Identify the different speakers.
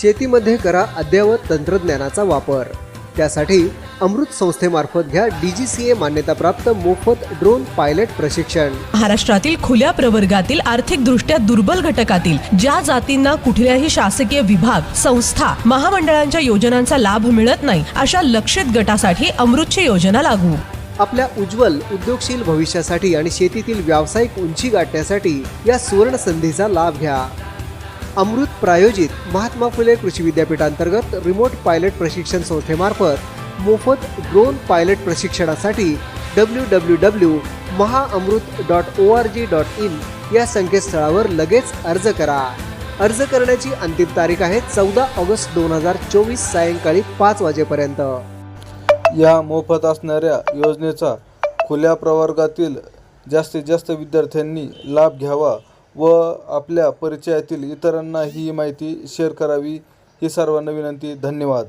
Speaker 1: शेतीमध्ये करा अद्ययावत तंत्रज्ञानाचा वापर. त्यासाठी अमृत संस्थेमार्फत घ्या डी जी सी ए मान्यताप्राप्त मोफत ड्रोन पायलट प्रशिक्षण.
Speaker 2: महाराष्ट्रातील खुल्या प्रवर्गातील आर्थिकदृष्ट्या दुर्बल घटकातील ज्या जातींना कुठल्याही शासकीय विभाग संस्था महामंडळांच्या योजनांचा लाभ मिळत नाही अशा लक्षित गटासाठी अमृतची योजना लागू.
Speaker 1: आपल्या उज्ज्वल उद्योगशील भविष्यासाठी आणि शेतीतील व्यावसायिक उंची गाठण्यासाठी या सुवर्ण संधीचा लाभ घ्या. अमृत प्रायोजित महात्मा फुले कृषी विद्यापीठांतर्गत रिमोट पायलट प्रशिक्षण संस्थेमार्फत मोफत ड्रोन पायलट प्रशिक्षणासाठी W W W Mahaamrut dot O R G dot in या संकेतस्थळावर लगेच अर्ज करा. अर्ज करण्याची अंतिम तारीख आहे चौदा ऑगस्ट दोन हजार चोवीस सायंकाळी पाच वाजेपर्यंत.
Speaker 3: या मोफत असणाऱ्या योजनेचा खुल्या प्रवर्गातील जास्तीत जास्त विद्यार्थ्यांनी लाभ घ्यावा व आपल्या परिचयातील इतरांना ही माहिती शेअर करावी. ही सर्वांना विनंती. धन्यवाद.